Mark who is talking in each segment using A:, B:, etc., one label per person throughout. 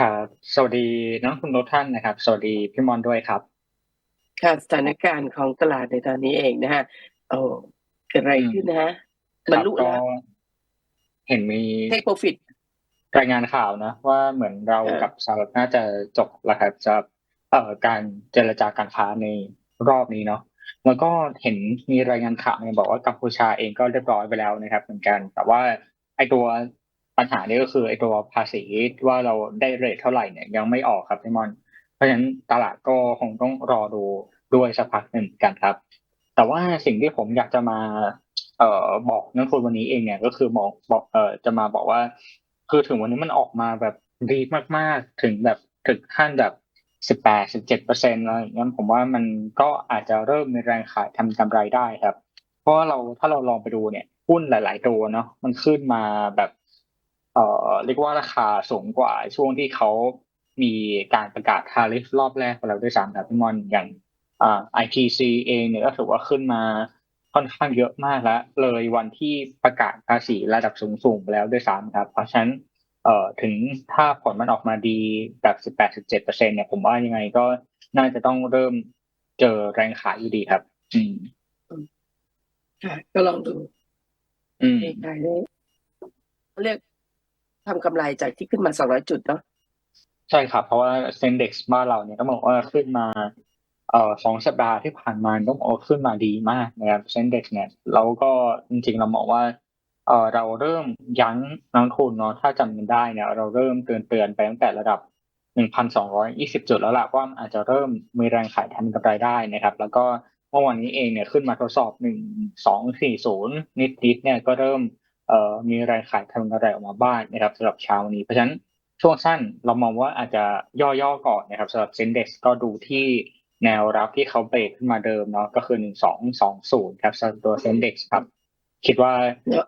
A: ครับสวัสดีน้องคุณทุกท่านนะครับ สวัสดีพี่มอนด้วยครับ
B: ค่ะสถานการณ์ของตลาดในตอนนี้เองนะฮะโอ้เกิดอะไร
A: อืม
B: ขึ้นนะฮะ
A: ค
B: บร
A: รั
B: ร
A: บ
B: ลุ
A: ก็
B: แล้ว
A: เห็นมี
B: take profit
A: รายงานข่าวนะ ว่าเหมือนเรา
B: เออ
A: กับสหรัฐน่าจะจบแล้วครับจะเอ่อการเจรจาการค้าในรอบนี้เนาะแล้วก็เห็นมีรายงานข่าวเนี่ยบอกว่ากัมพูชาเองก็เรียบร้อยไปแล้วนะครับ เหมือนกัน แต่ว่าไอตัว ปัญหานี้ก็คือไอตัวภาษีว่าเราได้เรทเท่าไหร่เนี่ยยังไม่ออกครับพี่มอน เพราะฉะนั้นตลาดก็คงต้องรอดูด้วยสักพักหนึ่งกันครับ แต่ว่าสิ่งที่ผมอยากจะมาเอ่อบอกนักลงทุนวันนี้เองเนี่ยก็คือบอกบอกเอ่อจะมาบอกว่า คือถึงวันนี้มันออกมาแบบดีมากๆ ถึงแบบถึงขั้นแบบสิบแปดสิบเจ็ดเปอร์เซ็นต์แล้วอย่างนั้นผมว่ามันก็อาจจะเริ่มมีแรงขายทำกำไรได้ครับ เพราะว่าเราถ้าเราลองไปดูเนี่ยหุ้นหลาย ๆ ตัวเนาะมันขึ้นมาแบบ เอ่อเรียกว่าราคาสูงกว่าช่วงที่เขามีการประกาศทาริฟรอบแรกไปแล้วด้วยซ้ำครับพี่มอนอย่างอ่า ITC เองเนี่ยก็ถือว่าขึ้นมาค่อนข้างเยอะมากแล้ว เลยวันที่ประกาศภาษีระดับสูงๆไปแล้วด้วยซ้ำครับ เพราะฉะนั้นเอ่อถึงถ้าผลมันออกมาดีแบบสิบแปดสิบเจ็ดเปอร์เซ็นเนี่ยผมว่ายังไงก็น่าจะต้องเริ่มเจอแรงขายอยู่ดีครับ อืม
B: ค่ะก็ลองดู
A: อืม
B: เองได้เลยเขาเรียก ทำกำไรจากที่ขึ้นมา200จุดเนาะ
A: ใช่ครับ เพราะว่าเซ็นเด็กซ์บ้านเราเนี่ยต้องบอกว่าขึ้นมาเอ่อสองสัปดาห์ที่ผ่านมาต้องบอกขึ้นมาดีมากนะครับเซ็นเด็กซ์เนี่ยแล้วก็จริงๆเรามองว่าเออเราเริ่มยั้งนักลงทุนเนาะถ้าจำกันได้เนี่ยเราเริ่มเตือนเตือนๆไปตั้งแต่ระดับ 1,220 จุดแล้วล่ะว่าอาจจะเริ่มมีแรงขายทำกำไรได้นะครับ แล้วก็เมื่อวันนี้เองเนี่ยขึ้นมาทดสอบ 1240 นิดๆเนี่ยก็เริ่ม มีแรงขายทำกำไรออกมาบ้างนะครับสำหรับเช้าวันนี้ เพราะฉะนั้นช่วงสั้นเรามองว่าอาจจะย่อๆก่อนนะครับสำหรับเซ็นเด็กก็ดูที่แนวรับที่เขาเบรกขึ้นมาเดิมเนาะก็คือหนึ่งสองสองศูนย์ครับสำหรับตัวเซ็นเด็กครับ คิดว่า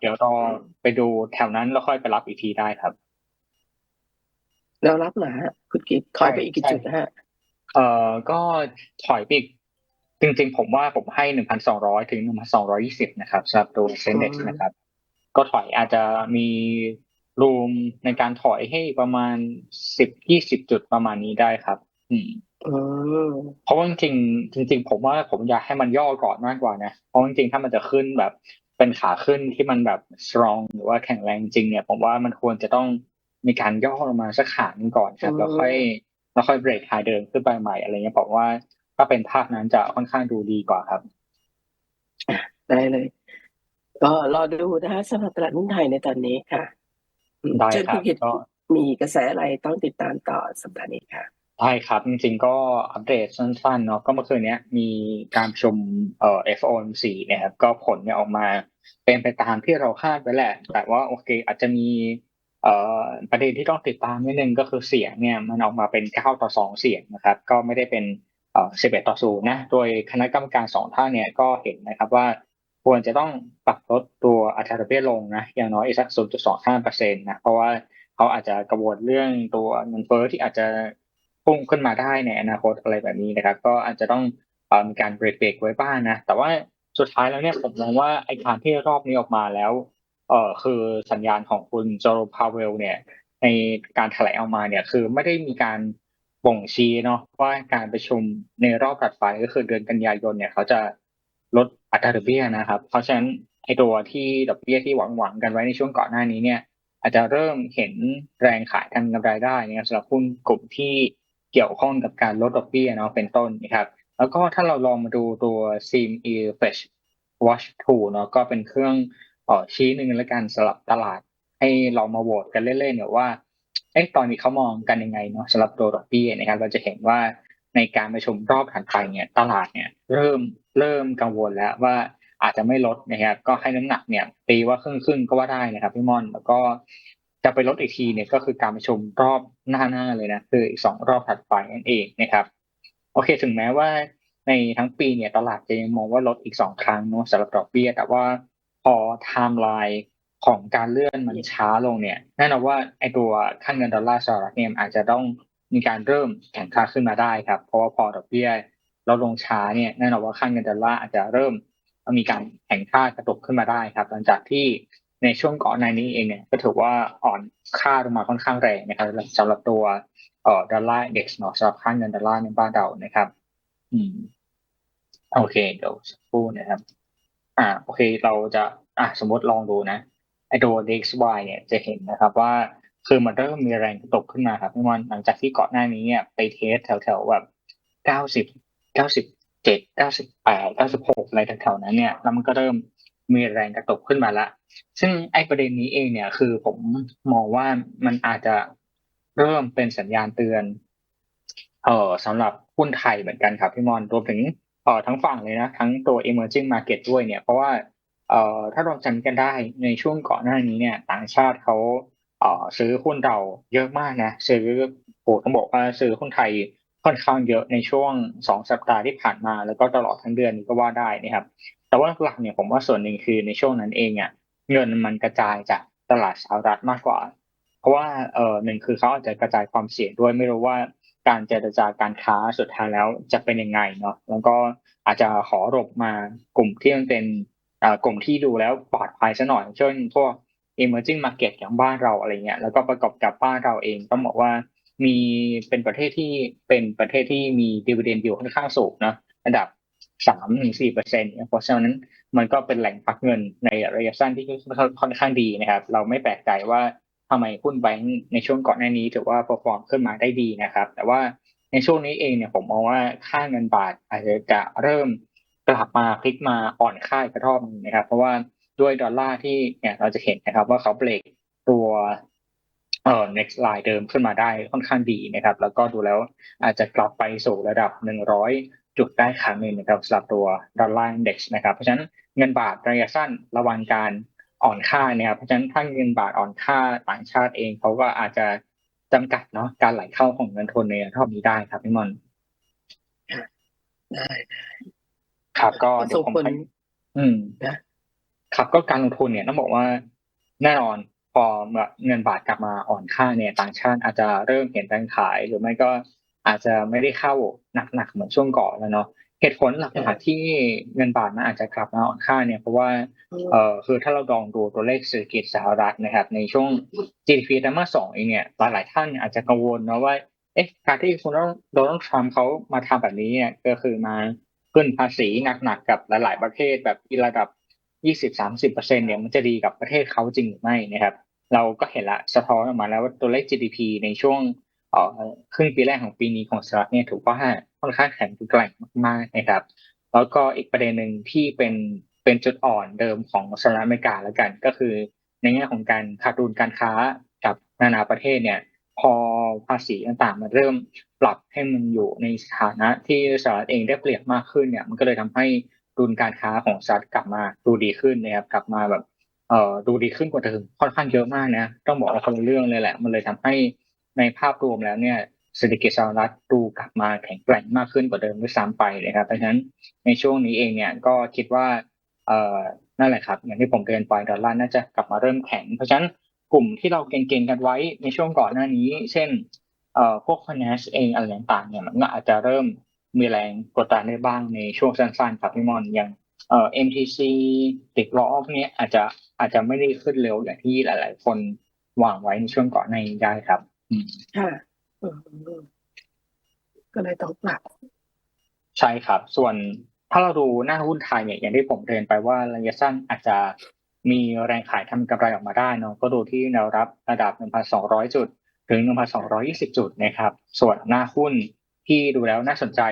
A: เดี๋ยวรอไปดูแถวนั้นแล้วค่อยไปรับอีกทีได้ครับ
B: แล้วรับเหรอฮะคุณกิตถอยไป
A: ใช่
B: อีกกี่
A: ใช่
B: จุดนะฮะ
A: เอ่อก็ถอยไปอีกจริงๆ ผมว่าผมให้หนึ่งพันสองร้อยถึงหนึ่งพันสองร้อยี่สิบนะครับสำหรับตัวเซ็นเด็กนะครับ ก็ถอยอาจจะมีรูมในการถอยให้ประมาณสิบยี่สิบจุดประมาณนี้ได้ครับ อืม
B: อืม
A: เพราะว่าจริงๆจริง ๆ ผมว่าผมอยากให้มันย่อก่อนมากกว่านะเพราะจริงๆถ้ามันจะขึ้นแบบเป็นขาขึ้นที่มันแบบ strong หรือว่าแข็งแรงจริงเนี่ย ผมว่ามันควรจะต้องมีการย่อลงมาสักขาหนึงก่อนครับแล้วค่อยแล้วค่อยเบรกไฮเดินขึ้นไปใหม่อะไรเงี้ยผมว่าถ้าเป็นภาพนั้นจะค่อนข้างดูดีกว่าครับ
B: ได้เลย ก็รอดูนะฮะสำหรับตลาดหุ้นไทยในตอนนี้ค่ะอืม
A: ได้
B: เชิญ
A: ครั
B: คุ
A: บ
B: ณกิต
A: ก็
B: มีกระแสอะไรต้องติดตามต่อสัปดาห์นี้ค่ะ
A: ใช่ครับ จริงๆก็อัปเดตสั้นๆเนาะก็เมื่อคืนเนี้ยมีการประชุมเอ่อ FOMC เนี่ยครับ ก็ผลเนี่ยออกมาเป็นไปตามที่เราคาดไว้แหละ แต่ว่าโอเค อาจจะมีเอ่อประเด็นที่ต้องติดตามนิดนึงก็คือเสียงเนี่ยมันออกมาเป็น9ต่อ2เสียงนะครับ ก็ไม่ได้เป็นเอ่อ11ต่อ0นะ โดยคณะกรรมการสองท่านเนี่ยก็เห็นนะครับว่า ควรจะต้องปรับลดตัวอัตราดอกเบี้ยลงนะอย่างน้อยอีกสัก 0.25เปอร์เซ็นต์นะเพราะว่าเขาอาจจะกังวลเรื่องตัวเงินเฟ้อที่อาจจะพุ่งขึ้นมาได้ในอนาคตอะไรแบบนี้นะครับ ก็อาจจะต้องมีการเบรกเบรกไว้บ้างนะ แต่ว่าสุดท้ายแล้วเนี่ยผมมองว่าไอ้การที่รอบนี้ออกมาแล้วเออคือสัญญาณของคุณจโรพาวเวลเนี่ย ในการแถลงออกมาเนี่ยคือไม่ได้มีการบ่งชี้เนาะว่าการประชุมในรอบถัดไปก็คือเดือนกันยายนเนี่ยเขาจะ ลดอัตราดอกเบี้ยนะครับ เพราะฉะนั้นไอตัวที่ดอกเบี้ยที่หวังหวังกันไว้ในช่วงก่อนหน้านี้เนี่ย อาจจะเริ่มเห็นแรงขายทำกำไรได้นะครับสำหรับหุ้นกลุ่มที่เกี่ยวข้องกับการลดดอกเบี้ยเนาะเป็นต้นนะครับ แล้วก็ถ้าเราลองมาดูตัว SIM e f e s h Watch 2เนาะก็เป็นเครื่องออชี้หนึ่งแล้วกันสำหรับตลาด ให้เรามาโหวตกันเล่นๆเนี่ยว่าเอ๊ะตอนนี้เขามองกันยังไงเนาะสำหรับตัวดอกเบี้ยนะครับเราจะเห็นว่า ในการประชุมรอบถัดไปเนี่ยตลาดเนี่ยเริ่มเริ่มกังวลแล้วว่าอาจจะไม่ลดนะครับก็ให้น้ำหนักเนี่ยตีว่าครึ่งครึ่งก็ว่าได้นะครับพี่มอนแล้วก็จะไปลดอีกทีเนี่ยก็คือการประชุมรอบหน้าๆเลยนะคืออีกสองรอบถัดไปนั่นเองนะครับ โอเคถึงแม้ว่าในทั้งปีเนี่ยตลาดจะยังมองว่าลดอีกสองครั้งเนาะสำหรับดอกเบี้ย แต่ว่าพอไทม์ไลน์ของการเลื่อนมันช้าลงเนี่ยแน่นอนว่าไอตัวค่าเงินดอลลาร์สหรัฐเนี่ยอาจจะต้อง มีการเริ่มแข็งค่าขึ้นมาได้ครับ เพราะว่าพอดอกเบี้ยลดลงช้าเนี่ยแน่นอนว่าค่าเงินดอลลาร์อาจจะเริ่มมีการแข็งค่ากระตุกขึ้นมาได้ครับ หลังจากที่ในช่วงก่อนหน้านี้เองเนี่ยก็ถือว่าอ่อนค่าลงมาค่อนข้างแรงนะครับสำหรับตัวเอ่อดอลลาร์เด็กเนาะสำหรับค่าเงินดอลลาร์ในบ้านเรานะครับ อืม โอเคเดี๋ยวสักครู่นะครับ อ่า โอเคเราจะอะสมมติลองดูนะไอตัว DXY เนี่ยจะเห็นนะครับว่า คือมันเริ่มมีแรงกระตกขึ้นมาครับพี่มอนหลังจากที่ก่อนหน้านี้เนี่ยไปเทสแถวๆแบบเก้าสิบเก้าสิบเจ็ดเก้าสิบแปดเก้าสิบหกอะไรแถวๆนั้นเนี่ยแล้วมันก็เริ่มมีแรงกระตกขึ้นมาละ ซึ่งไอ้ประเด็นนี้เองเนี่ย คือผมมองว่ามันอาจจะเริ่มเป็นสัญญาณเตือน เอ่อสำหรับหุ้นไทยเหมือนกันครับพี่มอนรวมถึงเอ่อทั้งฝั่งเลยนะ ทั้งตัว emerging market ด้วยเนี่ย เพราะว่าเอ่อถ้าเราจำกันได้ในช่วงก่อนหน้านี้เนี่ย ต่างชาติเขา อ่อซื้อหุ้นเราเยอะมากนะซื้อโอ้ต้องบอกว่าซื้อหุ้นไทยค่อนข้างเยอะในช่วงสองสัปดาห์ที่ผ่านมา แล้วก็ตลอดทั้งเดือนนี้ก็ว่าได้นะครับ แต่ว่าหลักเนี่ยผมว่าส่วนหนึ่งคือในช่วงนั้นเองอะเงินมันกระจายจากตลาดสหรัฐมากกว่า เพราะว่าเออหนึ่งคือเขาอาจจะกระจายความเสี่ยงด้วยไม่รู้ว่าการเจรจาการค้าสุดท้ายแล้วจะเป็นยังไงเนาะแล้วก็อาจจะขอหลบมากลุ่มที่มันเป็นกลุ่มที่ดูแล้วปลอดภัยซะหน่อยเช่นพวก emerging market อย่างบ้านเราอะไรเงี้ยแล้วก็ประกอบกับบ้านเราเองต้องบอกว่ามีเป็นประเทศที่เป็นประเทศที่มี dividend yield ค่อนข้างสูงนะระดับสามถึงสี่เปอร์เซ็นต์เพราะฉะนั้นมันก็เป็นแหล่งพักเงินในระยะสั้นที่ค่อนข้างดีนะครับ เราไม่แปลกใจว่าทำไมหุ้นแบงก์ในช่วงก่อนหน้านี้ถือว่า perform ขึ้นมาได้ดีนะครับ แต่ว่าในช่วงนี้เองเนี่ยผมมองว่าค่าเงินบาทอาจจะจะเริ่มกลับมาพลิกมาอ่อนค่าอีกรอบหนึงนะครับ เพราะว่า ด้วยดอลลาร์ที่เนี่ยเราจะเห็นนะครับ ว่าเขาเบรกตัวเอ่อ next line เดิมขึ้นมาได้ค่อนข้างดีนะครับ แล้วก็ดูแล้วอาจจะกลับไปสู่ระดับ 100 จุดได้ครั้งหนึ่งนะครับสำหรับตัวดอลลาร์ index นะครับ เพราะฉะนั้นเงินบาทระยะสั้นระวังการอ่อนค่านะครับ เพราะฉะนั้นถ้าเงินบาทอ่อนค่าต่างชาติเองเขาก็อาจจะจำกัดเนาะการไหลเข้าของเงินทุนในรอบนี้ได้ครับพี่มอน
B: ได้
A: ครับก็
B: ก็
A: เดี๋ย
B: ส่
A: ว
B: ง
A: ผม
B: ผล
A: ให้อืม
B: นะ
A: ครับก็การลงทุนเนี่ยต้องบอกว่าแน่นอนพอเงินบาทกลับมาอ่อนค่าเนี่ยต่างชาติอาจจะเริ่มเห็นแรงขาย หรือไม่ก็อาจจะไม่ได้เข้าหนักๆเหมือนช่วงก่อนแล้วเนาะเหตุผลหลักๆที่เงินบาทมันอาจจะกลับมาอ่อนค่าเนี่ยเพราะว่าเอ่อคือถ้าเราลองดูตัวเลขเศรษฐกิจสหรัฐนะครับ ในช่วง GDP ไตรมาสสองเองเนี่ยหลายๆท่านอาจจะกังวลนะว่าเอ๊ะการที่คุณโดนัลด์ทรัมป์เขามาทำแบบนี้เนี่ยก็คือมาขึ้นภาษีหนักๆกับหลาย ๆ ประเทศแบบที่ระดับ 20-30%เปอร์เซ็นเนี่ยมันจะดีกับประเทศเขาจริงหรือไม่นะครับ เราก็เห็นละสะท้อนออกมาแล้วว่าตัวเลข GDP ในช่วงเอ่อครึ่งปีแรกของปีนี้ของสหรัฐเนี่ยถือว่าค่อนข้างแข็งแกร่งมากๆนะครับ แล้วก็อีกประเด็นหนึ่งที่เป็นเป็นจุดอ่อนเดิมของสหรัฐอเมริกาแล้วกัน ก็คือในแง่ของการขาดดุลการค้ากับนานาประเทศเนี่ยพอภาษีต่างๆมันเริ่มปรับให้มันอยู่ในสถานะที่สหรัฐเองได้เปรียบมากขึ้นเนี่ยมันก็เลยทำให้ ดุลการค้าของสหรัฐกลับมาดูดีขึ้นนะครับกลับมาแบบเอ่อดูดีขึ้นกว่าเดิมค่อนข้างเยอะมากนะต้องบอกว่าคนละเรื่องเลยแหละ มันเลยทำให้ในภาพรวมแล้วเนี่ยเศรษฐกิจสหรัฐดูกลับมาแข็งแกร่งมากขึ้นกว่าเดิมด้วยซ้ำไปนะครับเพราะฉะนั้นในช่วงนี้เองเนี่ยก็คิดว่าเอ่อนั่นแหละครับ อย่างที่ผมเรียนไปดอลลาร์น่าจะกลับมาเริ่มแข็ง เพราะฉะนั้นกลุ่มที่เราเก่งๆกันไว้ในช่วงก่อนหน้านี้ เช่นเอ่อพวก finance เองอะไรต่างๆเนี่ยมันก็อาจจะเริ่ม มีแรงกดดันได้บ้างในช่วงสั้นๆครับพี่มอนอย่างเอ่อ MTC ติดล้อพวกนี้อาจจะอาจจะไม่ได้ขึ้นเร็วอย่างที่หลาย ๆ คนวางไว้ในช่วงก่อนในนี้ได้ครับอืม
B: ค่ะอืมก็เลยต้องปรับ
A: ใช่ครับ ส่วนถ้าเราดูหน้าหุ้นไทยเนี่ยอย่างที่ผมเรียนไปว่าระยะสั้นอาจจะมีแรงขายทำกำไรออกมาได้เนาะก็ดูที่แนวรับระดับ 1,200 จุด ถึง 1,220 จุดนะครับ ส่วนหน้าหุ้น ที่ดูแล้วน่าสนใจ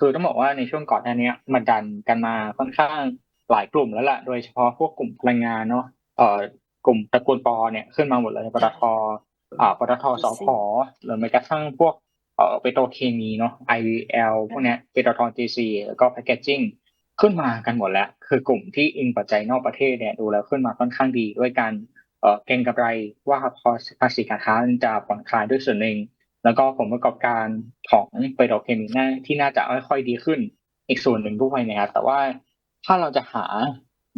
A: คือต้องบอกว่าในช่วงก่อนหน้านี้มันดันกันมาค่อนข้างหลายกลุ่มแล้วล่ะ โดยเฉพาะพวกกลุ่มพลังงานเนาะเอ่อกลุ่มตระกูลปอเนี่ยขึ้นมาหมดเลยปตทอ่าปตทสพหรือแม้กระทั่งพวกเอ่อเปโตรเคมีเนาะ IVL พวกเนี้ยเปโตรทอง GC แล้วก็แพคเกจจิ้งขึ้นมากันหมดแล้ว คือกลุ่มที่อิงปัจจัยนอกประเทศเนี่ยดูแล้วขึ้นมาค่อนข้างดีด้วยการเอ่อเก็งกำไรว่าพอภาษีการค้ามันจะผ่อนคลายด้วยส่วนหนึ่ง แล้วก็ผลประกอบการของเปโตรเคมีน่าที่น่าจะค่อยๆดีขึ้น อีกส่วนหนึ่งด้วยนะครับ แต่ว่าถ้าเราจะหา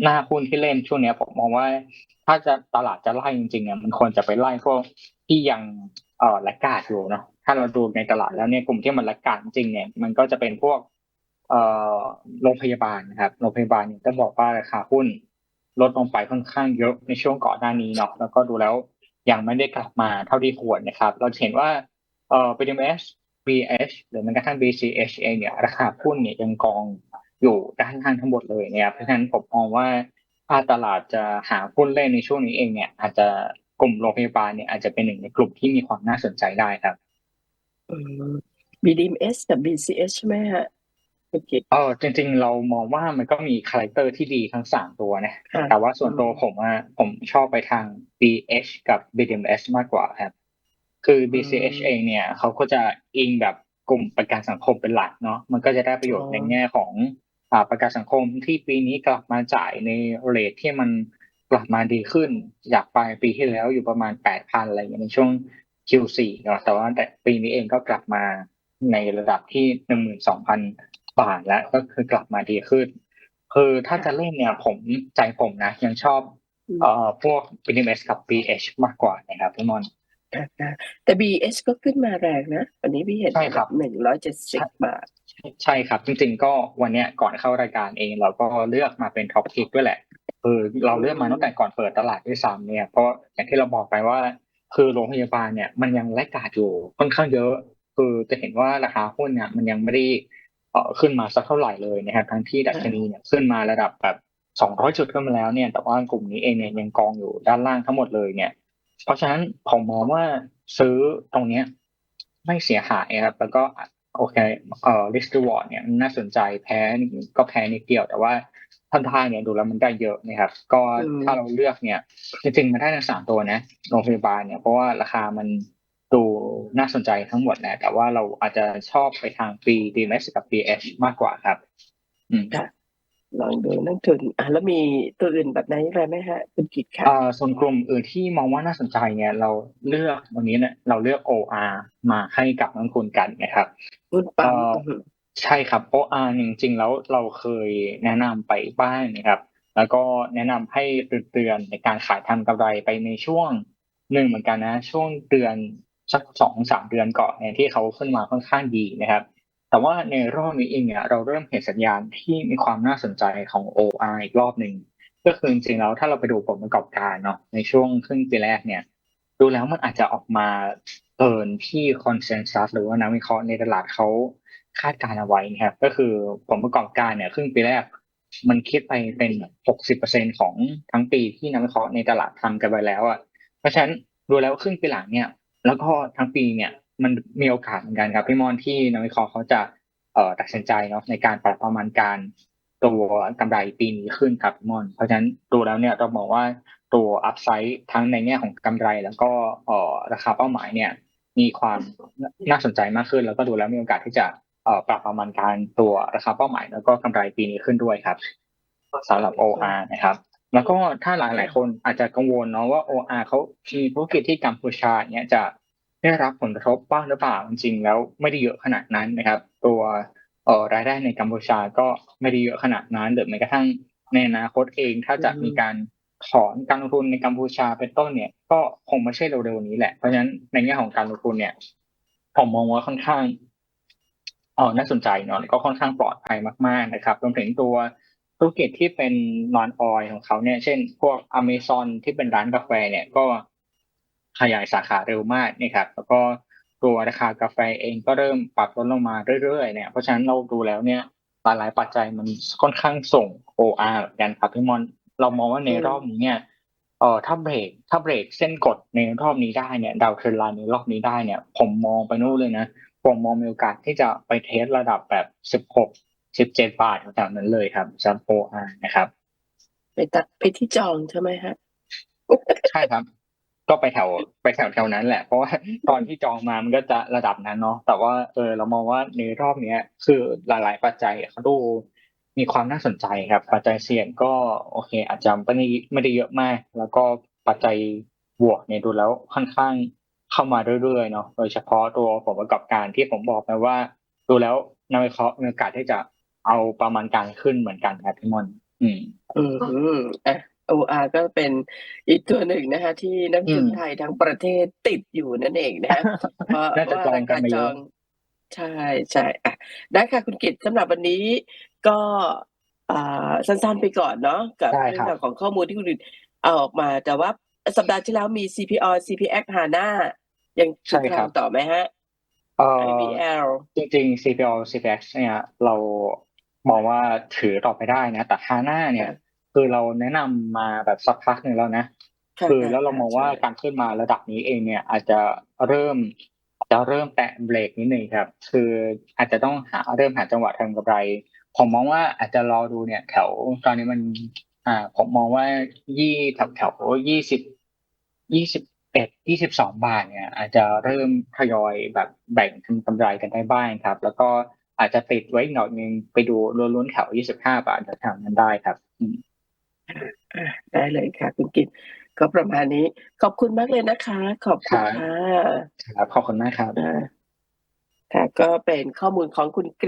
A: หน้าหุ้นที่เล่นช่วงนี้ผมมองว่า ถ้าจะตลาดจะไล่จริงๆเนี่ยมันควรจะไปไล่พวกที่ยังเอ่อลกกาดอยู่เนาะถ้าเราดูในตลาดแล้วเนี่ยกลุ่มที่มันลกกาดจริงเนี่ยมันก็จะเป็นพวกเอ่อโรงพยาบาลนะครับโรงพยาบาลเนี่ยต้องบอกว่าราคาหุ้นลดลงไปค่อนข้างเยอะในช่วงก่อนหน้านี้เนาะแล้วก็ดูแล้วยังไม่ได้กลับมาเท่าที่ควรนะครับ เราเห็นว่า เอ่อ BDMs BH หรือแม้กระทั่ง BCH เองเนี่ยราคาหุ้นเนี่ยยังกองอยู่ด้านข้างทั้งหมดเลยนะครับเพราะฉะนั้นผมมองว่าถ้าตลาดจะหาหุ้นเล่นในช่วงนี้เองเนี่ย อาจจะกลุ่มโรงพยาบาลเนี่ยอาจจะเป็นหนึ่งในกลุ่มที่มีความน่าสนใจได้ครับ
B: อืม BDMs กับ BCH ใช่ไหมฮะคุณกิต
A: เออจริง ๆ เรามองว่ามันก็มีคาแรคเตอร์ที่ดีทั้งสามตัวนะ
B: ค่ะ
A: แต่ว่าส่วนตัวผมอะผมชอบไปทาง BH กับ BDMs มากกว่าครับ คือ BCH เองเนี่ยเขาก็จะอิงแบบกลุ่มประกันสังคมเป็นหลักเนาะมันก็จะได้ประโยชน์ในแง่ของอ่าประกันสังคมที่ปีนี้กลับมาจ่ายในเรทที่มันกลับมาดีขึ้นจากปลายปีที่แล้วอยู่ประมาณ8,000อะไรอย่างเงี้ยในช่วง Q4 เนาะแต่ว่าแต่ปีนี้เองก็กลับมาในระดับที่12,000บาทแล้วก็คือกลับมาดีขึ้น คือถ้าจะเล่นเนี่ยผมใจผมนะ ยังชอบเอ่อพวก BDMs กับ BH มากกว่านะครับพี่มอน
B: ค่ะแต่ BH ก็ขึ้นมาแรงนะ วันนี้พี่เห็น
A: ใช่ครับ
B: หนึ่งร้อยเจ็ดสิบบาท
A: ใช่ครับ จริงๆก็วันเนี้ยก่อนเข้ารายการเองเราก็เลือกมาเป็นท็อปพิกด้วยแหละคือเราเลือกมาตั้งแต่ก่อนเปิดตลาดด้วยซ้ำเนี่ย เพราะอย่างที่เราบอกไปว่า คือโรงพยาบาลเนี่ยมันยังแลกขาดอยู่ค่อนข้างเยอะ คือจะเห็นว่าราคาหุ้นเนี่ยมันยังไม่ได้เอ่อขึ้นมาสักเท่าไหร่เลยนะครับทั้งที่ดัชนีเนี่ยขึ้นมาระดับแบบ200 จุดขึ้นมาแล้วเนี่ย แต่ว่ากลุ่มนี้เองเนี่ยยังกองอยู่ด้านล่างทั้งหมดเลยเนี่ย เพราะฉะนั้นผมมองว่าซื้อตรงเนี้ย ไม่เสียหายครับ แล้วก็โอเคเอ่อ risk reward เนี่ยน่าสนใจแพ้ก็แพ้นิดเดียว แต่ว่าท่านทายเนี่ยดูแล้วมันได้เยอะนะครับ ก็ถ้าเราเลือกเนี่ยจริงๆมันได้ทั้งสามตัวนะโรงพยาบาลเนี่ยเพราะว่าราคามันดูน่าสนใจทั้งหมดแหละแต่ว่าเราอาจจะชอบไปทาง B DMS กับ BH มากกว่าครับ อืม
B: ลองดูนักทุนอะแล้วมีตัวอื่นแบบไหนอะไรไหมฮะคุณกิตค่ะ
A: เอ่อส่วนกลุ่มอื่นที่มองว่าน่าสนใจเนี่ย เราเลือกวันนี้เนี่ยเราเลือก OR มาให้กับนักลงทุนกันนะครับ
B: หุ้นปั๊ม
A: เอ่อ
B: อืม
A: ใช่ครับ OR เนี่ยจริงๆแล้วเราเคยแนะนำไปบ้างนะครับ แล้วก็แนะนำให้เตือนๆในการขายทำกำไรไปในช่วงหนึ่งเหมือนกันนะ ช่วงเดือนสักสองสามเดือนก่อนเนี่ยที่เขาขึ้นมาค่อนข้างดีนะครับ แต่ว่าในรอบนี้เองเนี่ยเราเริ่มเห็นสัญญาณที่มีความน่าสนใจของ OR อีกรอบหนึ่งก็คือจริงๆแล้วถ้าเราไปดูผลประกอบการเนาะในช่วงครึ่งปีแรกเนี่ย ดูแล้วมันอาจจะออกมาเกินที่คอนเซนแซสหรือว่านักวิเคราะห์ในตลาดเขาคาดการณ์เอาไว้นะครับก็คือผลประกอบการเนี่ยครึ่งปีแรก มันคิดไปเป็น 60%ของทั้งปีที่นักวิเคราะห์ในตลาดทำกันไปแล้วอะเพราะฉะนั้นดูแล้วครึ่งปีหลังเนี่ย แล้วก็ทั้งปีเนี่ย มันมีโอกาสเหมือนกันครับพี่มอนที่นักวิเคราะห์เขาจะเอ่อตัดสินใจเนาะในการปรับประมาณการตัวกำไรปีนี้ขึ้นครับพี่มอน เพราะฉะนั้นดูแล้วเนี่ยเราบอกว่าตัวอัพไซด์ทั้งในแง่ของกำไร แล้วก็เอ่อราคาเป้าหมายเนี่ย มีความน่าสนใจมากขึ้น แล้วก็ดูแล้วมีโอกาสที่จะเอ่อปรับประมาณการตัวราคาเป้าหมาย แล้วก็กำไรปีนี้ขึ้นด้วยครับสำหรับ OR นะครับแล้วก็ถ้าหลายๆคนอาจจะกังวลเนาะว่า OR เขามีธุรกิจที่กัมพูชาเนี่ยจะ ได้รับผลกระทบบ้างหรือเปล่าจริงๆแล้วไม่ได้เยอะขนาดนั้นนะครับ ตัวรายได้ในกัมพูชาก็ไม่ได้เยอะขนาดนั้นหรือแม้กระทั่งในอนาคตเองถ้าจะมีการถอนการลงทุนในกัมพูชาเป็นต้นเนี่ย ก็คงไม่ใช่เร็วๆนี้แหละเพราะฉะนั้นในแง่ของการลงทุนเนี่ยผมมองว่าค่อนข้างเออน่าสนใจเนาะก็ค่อนข้างปลอดภัยมากๆนะครับรวมถึงตัวธุรกิจที่เป็นนอนออยของเขาเนี่ย เช่น พวกอเมซอนที่เป็นร้านกาแฟเนี่ยก็ ขยายสาขาเร็วมากนะครับแล้วก็ตัวราคากาแฟเองก็เริ่มปรับลดลงมาเรื่อยๆเนี่ยเพราะฉะนั้นเราดูแล้วเนี่ยหลายๆปัจจัยมันค่อนข้างส่ง OR เหมือนกันครับพี่มอนเรามองว่าในรอบนี้เนี่ยเอ่อถ้าเบรกถ้าเบรกเส้นกดในรอบนี้ได้เนี่ยดาวเทรนไลน์ในรอบนี้ได้เนี่ย ผมมองไปนู่นเลยนะผมมองมีโอกาสที่จะไปเทสระดับแบบสิบหกสิบเจ็ดบาทแถวๆนั้นเลยครับซัมโปอานะครับ
B: ไปตัดไปที่จองใช่ไหมฮะ
A: ใช่ครับ ก็ไปแถวไปแถวแถวนั้นแหละ เพราะว่าตอนที่จองมามันก็จะระดับนั้นเนาะแต่ว่าเออเรามองว่าในรอบเนี้ย คือหลาย ๆ ปัจจัยเขาดูมีความน่าสนใจครับ ปัจจัยเสี่ยงก็โอเค อาจจะไม่ได้ไม่ได้เยอะมาก แล้วก็ปัจจัยบวกเนี่ยดูแล้วค่อนข้างเข้ามาเรื่อยๆเนาะโดยเฉพาะตัวผลประกอบการที่ผมบอกไปว่า ดูแล้วนักวิเคราะห์มีโอกาสที่จะเอาประมาณการขึ้นเหมือนกันครับพี่มอนอืม
B: อืมอะ OR ก็เป็นอีกตัวหนึ่งนะคะที่นักลงทุน
A: อืม
B: ไทยทั้งประเทศติดอยู่นั่นเองนะเพราะ
A: น่าจะ
B: ว่า
A: จอง
B: รา
A: กัน
B: คา
A: มา
B: จ
A: เย
B: อ
A: อะ
B: งใช่ใช่อะได้ค่ะคุณกิตสำหรับวันนี้ก็อ่าสั้นๆไปก่อนเนาะกับ
A: ได้
B: เรื่
A: ครับ
B: ราวของข้อมูลที่คุณอื่นเอาออกมา แต่ว่าสัปดาห์ที่แล้วมี CPO CPX HANA ยัง
A: ใช่
B: ถูก
A: ครับ
B: ทำต่อไหมฮะ
A: เอ่อ
B: IBL
A: จริงๆ CPO CPX เนี่ยเรามองว่าถือต่อไปได้นะ แต่ HANA เนี่ย คือเราแนะนำมาแบบสักพักหนึ่งแล้วนะ
B: ค่ะ
A: คือแล้วเรามองว่า
B: ใช่
A: การขึ้นมาระดับนี้เองเนี่ย อาจจะเริ่มจะเริ่มแตะเบรกนิดนึงครับ คืออาจจะต้องหาเริ่มหาจังหวะทำกำไร ผมมองว่าอาจจะรอดูเนี่ยแถวตอนนี้มัน อ่า ผมมองว่ายี่แถวแถวยี่สิบยี่สิบเอ็ดยี่สิบสองบาทเนี่ย อาจจะเริ่มทยอยแบบแบ่งทำกำไรกันได้บ้างครับ แล้วก็อาจจะติดไว้อีกหน่อยนึงไปดูล้วนๆแถวยี่สิบห้าบาทแถวๆนั้นได้ครับอืม
B: ได้เลยค่ะ คุณกิตก็ประมาณนี้ ขอบคุณมากเลยนะคะ ขอบคุณค่ะ
A: ครับขอบคุณมากครับ
B: อ่าค่ะก็เป็นข้อมูลของคุณก